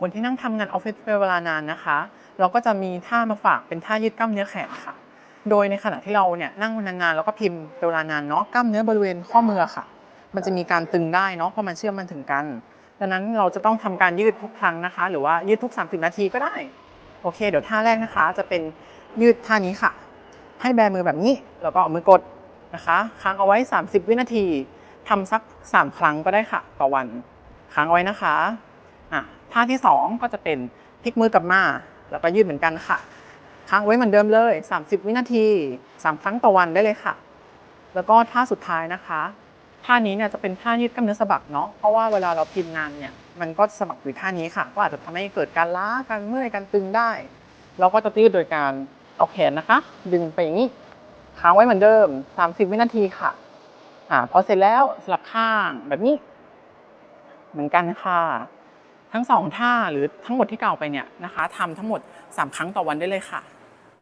คนที่นั่งทำงานออฟฟิศเป็นเวลานานนะคะ เราก็จะมีท่ามาฝากเป็นท่ายืดกล้ามเนื้อแขนค่ะ โดยในขณะที่เราเนี่ยนั่งนานๆแล้วก็พิมพ์เป็นเวลานานเนาะกล้ามเนื้อบริเวณข้อมือค่ะ มันจะมีการตึงได้เนาะเพราะมันเชื่อมมันถึงกัน ดังนั้นเราจะต้องทำการยืดทุกครั้งนะคะ หรือว่ายืดทุก 30 นาทีก็ได้โอเค เดี๋ยวท่าแรกนะคะ จะเป็นยืดท่านี้ค่ะ ให้แบมือแบบนี้แล้วก็เอามือกดนะคะค้างเอาไว้ 30 วินาทีทำสัก 3 ครั้งก็ได้ค่ะ ต่อวันค้างเอาไว้นะคะ อะท่าที่2ก็จะเป็นพลิกมือกลับมา แล้วก็ยืดเหมือนกันค่ะ ค้างไว้เหมือนเดิมเลย 30 วินาที 3 ครั้งต่อวันได้เลยค่ะ แล้วก็ท่าสุดท้ายนะคะท่านี้เนี่ยจะเป็นท่ายืดกล้ามเนื้อสะบักเนาะเพราะว่าเวลาเราพิมพ์งานเนี่ยมันก็สะบักอยู่ท่านี้ค่ะ ก็อาจจะทำให้เกิดการล้าการเมื่อยการตึงได้ เราก็จะยืดโดยการเอาแขนนะคะ ดึงไปอย่างนี้ค้างไว้เหมือนเดิม 30 วินาทีค่ะอ่าพอเสร็จแล้วสลับข้างแบบนี้ เหมือนกันค่ะ ทั้งสองท่าหรือทั้งหมดที่กล่าวไปเนี่ยนะคะทำทั้งหมด 3 ครั้งต่อวันได้เลยค่ะ